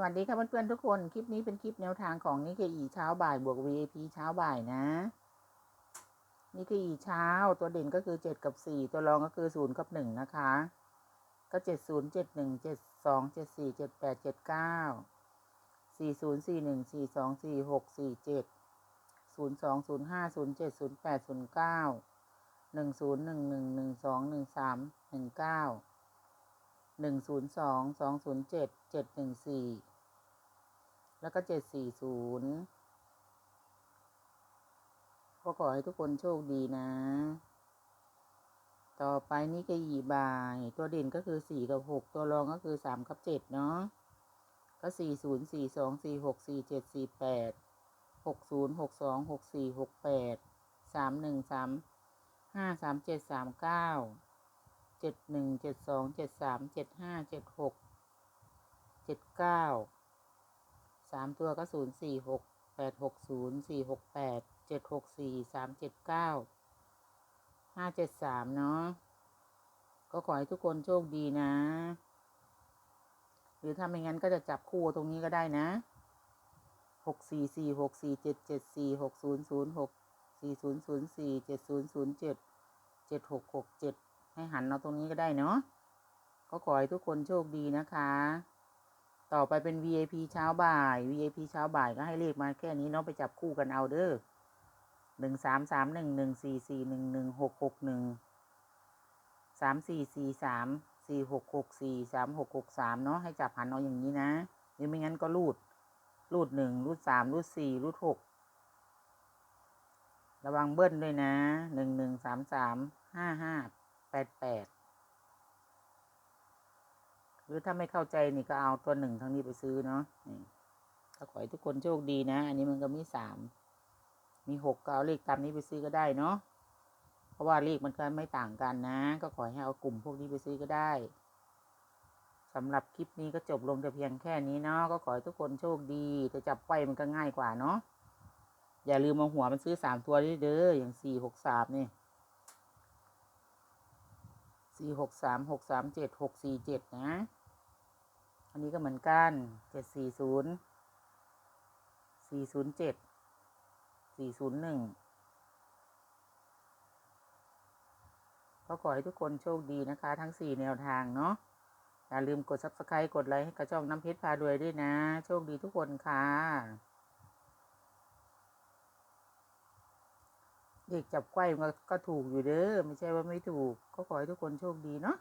วัสดีค่ะเพื่อนๆทุกคน คลิปนี้เป็นคลิปแนวทางของนิเคอีเช้าบ่ายบวก VIP เช้าบ่ายนะนิเคอีเช้าตัวเด่นก็คือเจ็ดกับสี่ตัวรองก็คือศูนย์กับหนึ่งนะคะ ก็เจ็ดศูนย์เจ็ดหนึ่งเจ็ดสองเจ็ดสี่เจ็ดแปดเจ็ดเก้าสี่ศูนย์สี่หนึ่งสี่สองสี่หกสี่เจ็ดศูนย์สองศูนย์ห้าศูนย์เจ็ดศูนย์แปดศูนย์เก้าหนึ่งศูนย์หนึ่งหนึ่งหนึ่งสองหนึ่งสามหนึ่งเก้าหนึ่งศูนย์สองสองศูนย์เจ็ดเจ็ดหนึ่งสี่ แล้วก็เจ็ดสี่ศูนย์ก็ขอให้ทุกคนโชคดีนะ ต่อไปนี่ก็ยีบาย ตัวเด่นก็คือสี่กับหกตัวรองก็คือสามกับเจ็ดเนาะ ก็สี่ศูนย์สี่สองสี่หกสี่เจ็ดสี่แปดหกศูนย์หกสองหกสี่หกแปดสามหนึ่งสามห้าสามเจ็ดสามเก้าเจ็ดหนึ่งเจ็ดสองเจ็ดสามเจ็ดห้าเจ็ดหกเจ็ดเก้าามตัวก็ศูนย์สี่หกแปดหกศูนย์สี่หกแปดเจ็ดหกสี่สามเจ็ดเก้าห้าเจ็ดสามเนาะก็ขอให้ทุกคนโชคดีนะ หรือถ้าไม่งั้นก็จะจับคู่ตรงนี้ก็ได้นะหกสี่สี่หกสี่เจ็ดเจ็ดสี่หกศูนย์ศูนย์หกสี่ศูนย์ศูนย์สี่เจ็ดศูนย์ศูนย์เจ็ดเจ็ดหกหกเจ็ดให้หันเอาตรงนี้ก็ได้เนาะก็ขอให้ทุกคนโชคดีนะคะ ต่อไปเป็น VIP เช้าบ่าย VIP เช้าบ่ายก็ให้เลขมาแค่นี้เนาะไปจับคู่กันเอาเด้อหนึ่งสามสามหนึ่งหนึ่งสี่สี่หนึ่งหนึ่งหกหกหนึ่งสามสี่สี่สามสี่หกหกสี่สามหกหกสามเนาะให้จับหันเอาอย่างนี้นะหรือไม่งั้นก็รูด รูดหนึ่งรูดสามรูดสี่รูดหกระวังเบิ้ลด้วยนะหนึ่งหนึ่งสามสามห้าห้าแปดแปด หรือถ้าไม่เข้าใจนี่ก็เอาตัวหนึ่งทางนี้ไปซื้อเนาะนี่ก็ขอให้ทุกคนโชคดีนะ อันนี้มันก็มีสาม มีหกก็เอาเลขตามนี้ไปซื้อก็ได้เนาะ เพราะว่าเลขมันก็ไม่ต่างกันนะ ก็ขอให้เอากลุ่มพวกนี้ไปซื้อก็ได้สำหรับคลิปนี้ก็จบลงแต่เพียงแค่นี้เนาะ ก็ขอให้ทุกคนโชคดีแต่จับไฟมันก็ง่ายกว่าเนาะ อย่าลืมมาหัวมันซื้อสามตัวด้วยเด้อ อย่างสี่หกสามนี่สี่หกสามหกสามเจ็ดหกสี่เจ็ดนะ อันนี้ก็เหมือนกันเจ็ดสี่ศูนย์สี่ศูนย์เจ็ดสี่ศูนย์หนึ่งก็ขอให้ทุกคนโชคดีนะคะ ทั้งสี่แนวทางเนาะอย่าลืมกด subscribe กดไลค์ให้กระช่องน้ำเพชรพารวยด้วยนะ โชคดีทุกคนค่ะ เด็กจับไขว้มันก็ถูกอยู่เด้อ ไม่ใช่ว่าไม่ถูก ก็ขอให้ทุกคนโชคดีเนาะ